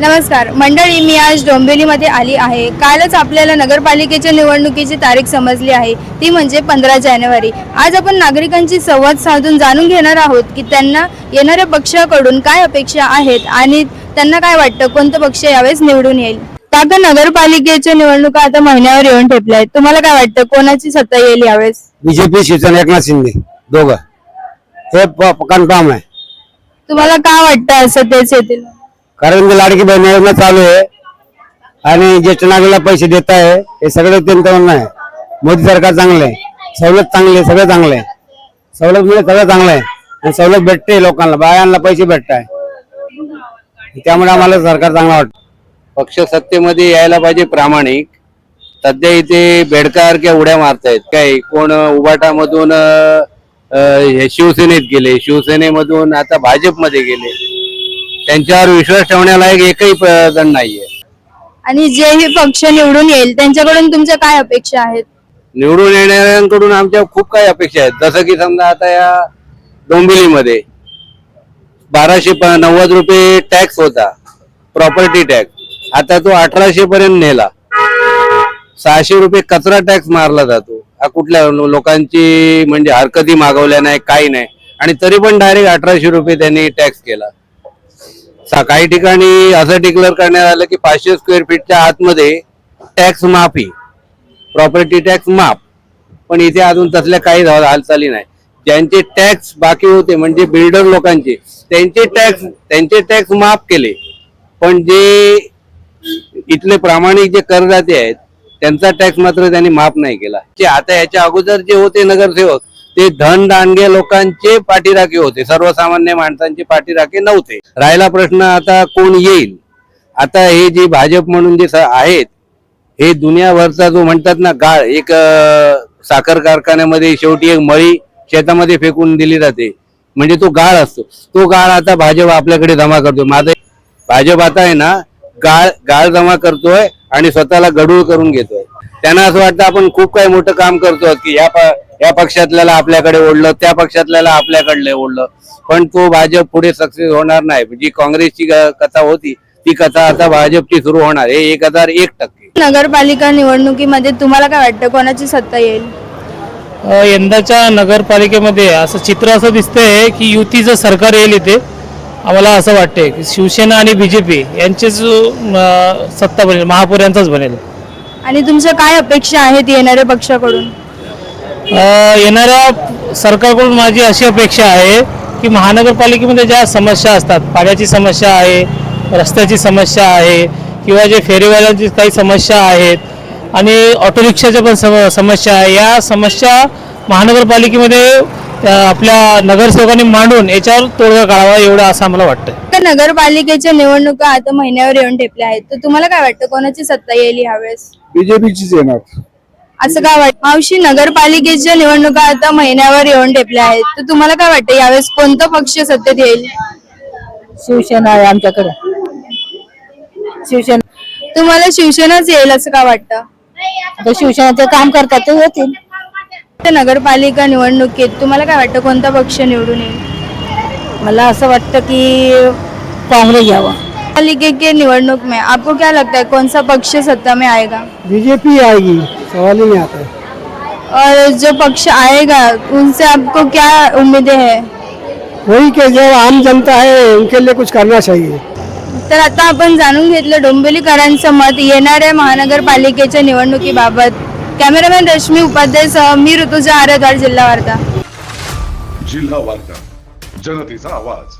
नमस्कार. मंडळी मी आज डोंबिवलीमध्ये आली आहे. कालच आपल्याला नगरपालिकेच्या निवडणुकीची तारीख समजली आहे. ती म्हणजे पंधरा जानेवारी. आज आपण नागरिकांची संवाद साधून जाणून घेणार आहोत की त्यांना येणाऱ्या पक्षाकडून काय अपेक्षा आहेत आणि त्यांना काय वाटतं कोणतं पक्ष यावेळेस निवडून येईल? काका नगरपालिकेच्या निवडणुका आता महिन्यावर येऊन ठेपल्या आहेत. तुम्हाला काय वाटतं कोणाची सत्ता येईल यावेळेस? बीजेपी शिवसेना एकनाथ शिंदे दोघं. हे कन्फर्म आहे. तुम्हाला काय वाटतं असं तेच येतील? कारण की लाडकी बहीण योजना चालू आहे आणि ज्येष्ठ नागरिकला पैसे देत आहे हे सगळं त्यांचं म्हणणं आहे. मोदी सरकार चांगलं आहे. सवलत चांगली आहे सगळं चांगलं आहे. सवलत म्हणजे सगळं चांगलं आहे. आणि सवलत भेटते लोकांना बायांना पैसे भेटत आहे. त्यामुळे आम्हाला सरकार चांगलं वाटतं. पक्ष सत्तेमध्ये यायला पाहिजे प्रामाणिक. सध्या इथे बेडकार किंवा उड्या मारतायत. काय कोण उबाटामधून हे शिवसेनेत गेले. शिवसेनेमधून आता भाजपमध्ये गेले. त्यांच्यावर विश्वास ठेवण्यालायक एकही जण नाहीये. आणि जे हे पक्ष निवडून येईल त्यांच्याकडून तुमच्या काय अपेक्षा आहेत? निवडून येणाऱ्यांकडून आमच्या खूप काही अपेक्षा आहेत. जसं की समजा आता या डोंबिवलीमध्ये बाराशे नव्वद रुपये टॅक्स होता प्रॉपर्टी टॅक्स आता तो अठराशे पर्यंत नेला. सहाशे रुपये कचरा टॅक्स मारला जातो. हा कुठल्या लोकांची म्हणजे हरकती मागवल्या नाही काही नाही. आणि तरी पण डायरेक्ट अठराशे रुपये त्यांनी टॅक्स केला. काही ठिकाणी असं डिक्लेअर करण्यात आलं की पाचशे स्क्वेअर फीटच्या आतमध्ये टॅक्स माफी प्रॉपर्टी टॅक्स माफ. पण इथे अजून तसल्या काही हालचाली नाही. ज्यांचे टॅक्स बाकी होते म्हणजे बिल्डर लोकांचे त्यांचे टॅक्स त्यांचे टॅक्स माफ केले. पण जे इथले प्रामाणिक जे करदाते आहेत त्यांचा टॅक्स मात्र त्यांनी माफ नाही केला. जे आता याच्या अगोदर जे होते नगरसेवक ते धन दांडगे लोकांचे पाठीराखे होते. सर्वसामान्य माणसांचे पाठीराखे नव्हते. राहिला प्रश्न आता कोण येईल? आता हे जे भाजप म्हणून जे आहेत हे दुनियाभरचा जो म्हणतात ना गाळ एक साखर कारखान्यामध्ये शेवटी एक मळी शेतामध्ये फेकून दिली जाते. म्हणजे तो गाळ असतो. तो गाळ आता भाजप आपल्याकडे जमा करतोय. माझं भाजप आता आहे ना गाळ गाळ जमा करतोय आणि स्वतःला गडूळ करून घेतोय. त्यांना असं वाटतं आपण खूप काही मोठं काम करतो की या या पक्षातल्याला आपल्याकडे ओढलं त्या पक्षातल्याला आपल्याकडले ओढलं. पण तो भाजप पुढे सक्सेस होणार नाही. जी काँग्रेसची कथा होती ती कथा आता भाजपची सुरू होणार. हे एक हजार एक टक्के. नगरपालिका निवडणुकीमध्ये तुम्हाला काय वाटतं? कोणाची सत्ता येईल? यंदाच्या नगरपालिकेमध्ये असं चित्र असं दिसतंय की युतीचं सरकार येईल इथे. आम्हाला असं वाटतंय की शिवसेना आणि बी जे पी यांचेच सत्ता बनेल महापौर यांचाच बनेल. आणि तुमच्या काय अपेक्षा आहेत येणाऱ्या पक्षाकडून? येणाऱ्या सरकारकडून माझी अशी अपेक्षा आहे की महानगरपालिकेमध्ये ज्या समस्या असतात पाण्याची समस्या आहे रस्त्याची समस्या आहे किंवा जे फेरीवाल्यांची काही समस्या आहेत आणि ऑटो रिक्षाच्या पण सम समस्या आहे या समस्या महानगरपालिकेमध्ये आपल्या नगरसेवकांनी मांडून याच्यावर तोडगा काढावा एवढं असं आम्हाला वाटतं तर नगरपालिकेच्या निवडणुका आता महिन्यावर येऊन ठेपल्या आहेत. तर तुम्हाला काय वाटतं कोणाची सत्ता येईल यावेळेस? बीजेपीचीच येणार. असं काय वाटतं मावशी नगरपालिकेच्या निवडणुका आता महिन्यावर येऊन ठेपल्या आहेत. तर तुम्हाला काय वाटतं यावेळेस कोणता पक्ष सत्तेत येईल? शिवसेना आहे आमच्याकडे. शिवसेना तुम्हाला शिवसेनाच येईल असं का वाटतं? आता शिवसेनाचं काम करतात ते येतील. तर नगरपालिका निवडणुकीत तुम्हाला काय वाटतं कोणता पक्ष निवडून येईल? मला असं वाटतं की काँग्रेस यावं पालिके के निवडणूक में आपको क्या लगता है कौन सा पक्ष सत्ता में आएगा? बीजेपी आएगी सवाल ही नहीं आता है। और जो पक्ष आएगा उनसे आपको क्या उम्मीदें हैं? वही के जो आम जनता है उनके लिए कुछ करना चाहिए। तर आता आपण जाणून घेतलं डोंबिवलीकरांचं मत येणाऱ्या महानगरपालिकेच्या निवडणुकीबाबत कॅमेरामॅन रश्मी उपाध्यायसह मी ऋतुजा आरद्वार जिल्हा वार्ता. जिल्हा वार्ता जनतेचा आवाज.